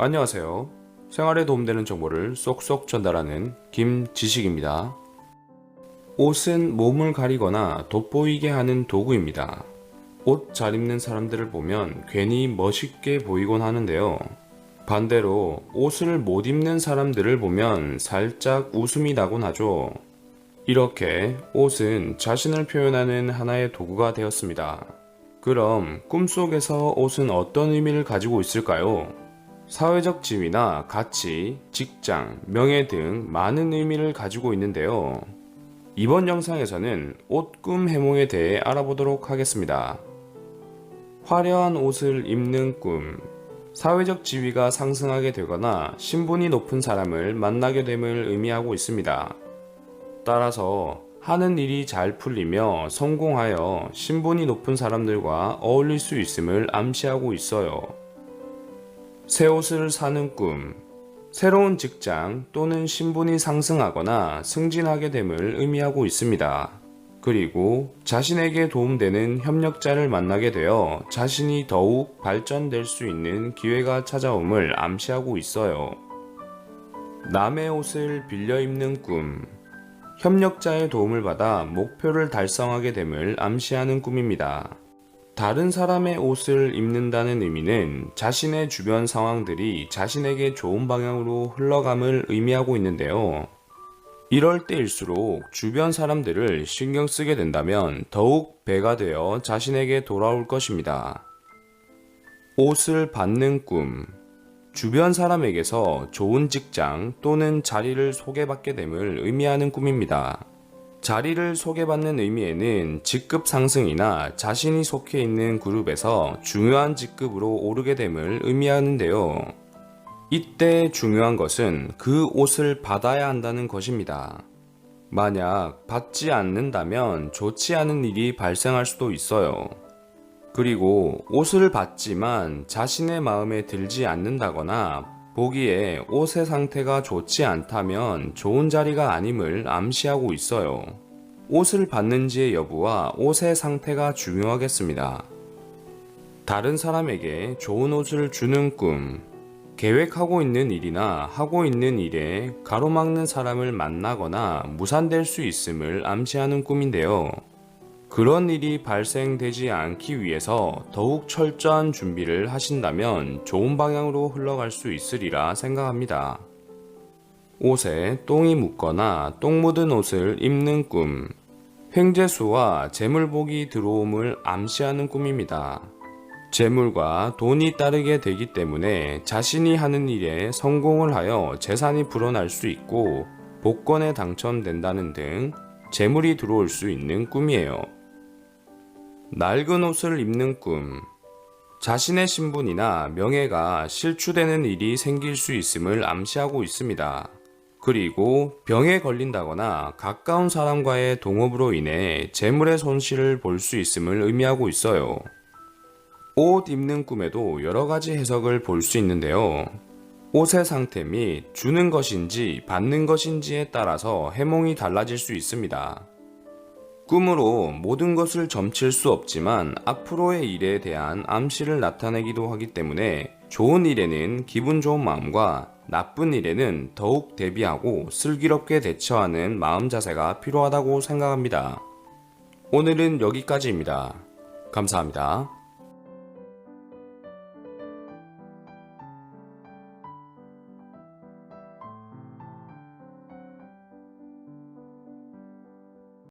안녕하세요. 생활에 도움되는 정보를 쏙쏙 전달하는 김지식입니다. 옷은 몸을 가리거나 돋보이게 하는 도구입니다. 옷 잘 입는 사람들을 보면 괜히 멋있게 보이곤 하는데요. 반대로 옷을 못 입는 사람들을 보면 살짝 웃음이 나곤 하죠. 이렇게 옷은 자신을 표현하는 하나의 도구가 되었습니다. 그럼 꿈속에서 옷은 어떤 의미를 가지고 있을까요? 사회적 지위나 가치, 직장, 명예 등 많은 의미를 가지고 있는데요. 이번 영상에서는 옷 꿈 해몽에 대해 알아보도록 하겠습니다. 화려한 옷을 입는 꿈. 사회적 지위가 상승하게 되거나 신분이 높은 사람을 만나게 됨을 의미하고 있습니다. 따라서 하는 일이 잘 풀리며 성공하여 신분이 높은 사람들과 어울릴 수 있음을 암시하고 있어요. 새 옷을 사는 꿈. 새로운 직장 또는 신분이 상승하거나 승진하게 됨을 의미하고 있습니다. 그리고 자신에게 도움되는 협력자를 만나게 되어 자신이 더욱 발전될 수 있는 기회가 찾아옴을 암시하고 있어요. 남의 옷을 빌려 입는 꿈. 협력자의 도움을 받아 목표를 달성하게 됨을 암시하는 꿈입니다. 다른 사람의 옷을 입는다는 의미는 자신의 주변 상황들이 자신에게 좋은 방향으로 흘러감을 의미하고 있는데요. 이럴 때일수록 주변 사람들을 신경 쓰게 된다면 더욱 배가 되어 자신에게 돌아올 것입니다. 옷을 받는 꿈. 주변 사람에게서 좋은 직장 또는 자리를 소개받게 됨을 의미하는 꿈입니다. 자리를 소개받는 의미에는 직급 상승이나 자신이 속해 있는 그룹에서 중요한 직급으로 오르게 됨을 의미하는데요. 이때 중요한 것은 그 옷을 받아야 한다는 것입니다. 만약 받지 않는다면 좋지 않은 일이 발생할 수도 있어요. 그리고 옷을 받지만 자신의 마음에 들지 않는다거나 보기에 옷의 상태가 좋지 않다면 좋은 자리가 아님을 암시하고 있어요. 옷을 받는지의 여부와 옷의 상태가 중요하겠습니다. 다른 사람에게 좋은 옷을 주는 꿈. 계획하고 있는 일이나 하고 있는 일에 가로막는 사람을 만나거나 무산될 수 있음을 암시하는 꿈인데요. 그런 일이 발생되지 않기 위해서 더욱 철저한 준비를 하신다면 좋은 방향으로 흘러갈 수 있으리라 생각합니다. 옷에 똥이 묻거나 똥 묻은 옷을 입는 꿈. 횡재수와 재물복이 들어옴을 암시하는 꿈입니다. 재물과 돈이 따르게 되기 때문에 자신이 하는 일에 성공을 하여 재산이 불어날 수 있고 복권에 당첨된다는 등 재물이 들어올 수 있는 꿈이에요. 낡은 옷을 입는 꿈. 자신의 신분이나 명예가 실추되는 일이 생길 수 있음을 암시하고 있습니다. 그리고 병에 걸린다거나 가까운 사람과의 동업으로 인해 재물의 손실을 볼 수 있음을 의미하고 있어요. 옷 입는 꿈에도 여러 가지 해석을 볼 수 있는데요. 옷의 상태 및 주는 것인지 받는 것인지에 따라서 해몽이 달라질 수 있습니다. 꿈으로 모든 것을 점칠 수 없지만 앞으로의 일에 대한 암시를 나타내기도 하기 때문에 좋은 일에는 기분 좋은 마음과 나쁜 일에는 더욱 대비하고 슬기롭게 대처하는 마음 자세가 필요하다고 생각합니다. 오늘은 여기까지입니다. 감사합니다.